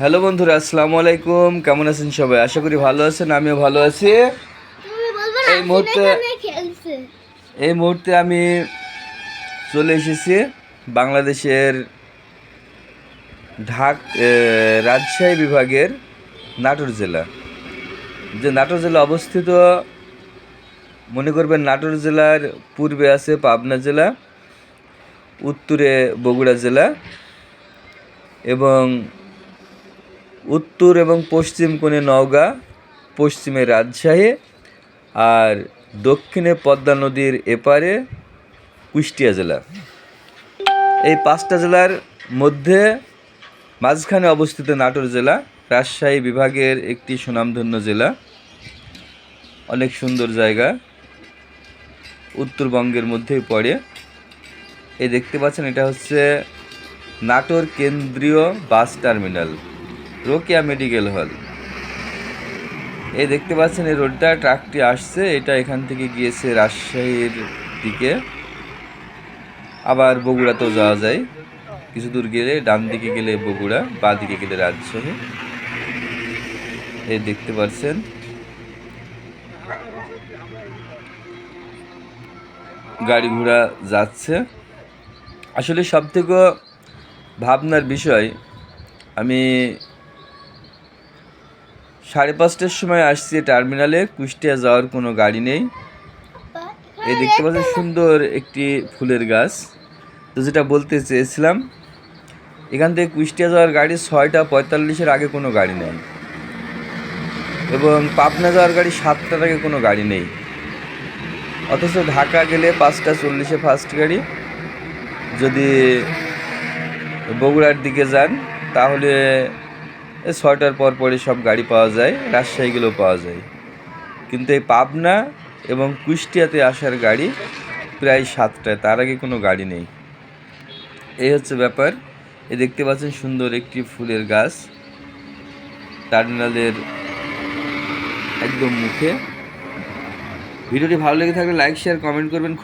Hello বন্ধুরা আসসালামু আলাইকুম। কেমন আছেন সবাই? আশা করি ভালো আছেন আমিও ভালো আছি। এই মুহূর্তে এই মুহূর্তে আমি চলে এসেছি বাংলাদেশের ঢাক রাজশাহী বিভাগের নাটোর জেলা। যে নাটোর জেলা অবস্থিত মনে করবেন নাটোর জেলার পূর্বে আছে পাবনা জেলা উত্তরে বগুড়া জেলা এবং উত্তর এবং পশ্চিম কোণে নওগাঁ, পশ্চিমে রাজশাহী আর দক্ষিণে পদ্মা নদীর এপারে কুষ্টিয়া জেলা। এই পাঁচটা জেলার মধ্যে মাঝখানে অবস্থিত নাটোর জেলা, রাজশাহী বিভাগের একটি সুনামধন্য জেলা, অনেক সুন্দর জায়গা, উত্তরবঙ্গের মধ্যেই পড়ে। এই দেখতে পাচ্ছেন এটা হচ্ছে নাটোর কেন্দ্রীয় bus terminal. Rokeya medical hall. এই দেখতে পাচ্ছেন, এই রোডটা, ট্রাকটি আসছে, এটা এখান থেকে গিয়েছে রাজশাহীর দিকে। আবার বগুড়াতেও যাওয়া যায়। কিছু দূর গেলে, ডান দিকে গেলে বগুড়া, বা দিকে গেলে রাজশাহী। এই দেখতে পাচ্ছেন। গাড়ি ঘোড়া যাচ্ছে। আসলে সব থেকে ভাবনার বিষয়, আমি সাড়ে পাঁচটার সময় আসছি টার্মিনালে, কুষ্টিয়া যাওয়ার কোনো গাড়ি নেই। এই দেখতে পাচ্ছেন সুন্দর একটি ফুলের গাছ। তো যেটা বলতে চেয়েছিলাম, এখান থেকে কুষ্টিয়া যাওয়ার গাড়ি ছয়টা পঁয়তাল্লিশের আগে কোনো গাড়ি নেই। এবং পাবনা যাওয়ার গাড়ি সাতটার আগে কোনো গাড়ি নেই। অথচ ঢাকা গেলে পাঁচটা চল্লিশে ফার্স্ট গাড়ি। যদি বগুড়ার দিকে যান, তাহলে ছয়টার পর পরে সব গাড়ি পাওয়া যায় রাজশাহীগুলো পাওয়া যায়। কিন্তু এই পাবনা এবং কুষ্টিয়াতে আসার গাড়ি প্রায় সাতটায়, তার আগে কোনো গাড়ি নেই। এই হচ্ছে ব্যাপার। এ দেখতে পাচ্ছেন সুন্দর একটি ফুলের গাছ, টার্মিনালের একদম মুখে। ভিডিওটি ভালো লেগে থাকলে লাইক, শেয়ার, কমেন্ট করবেন।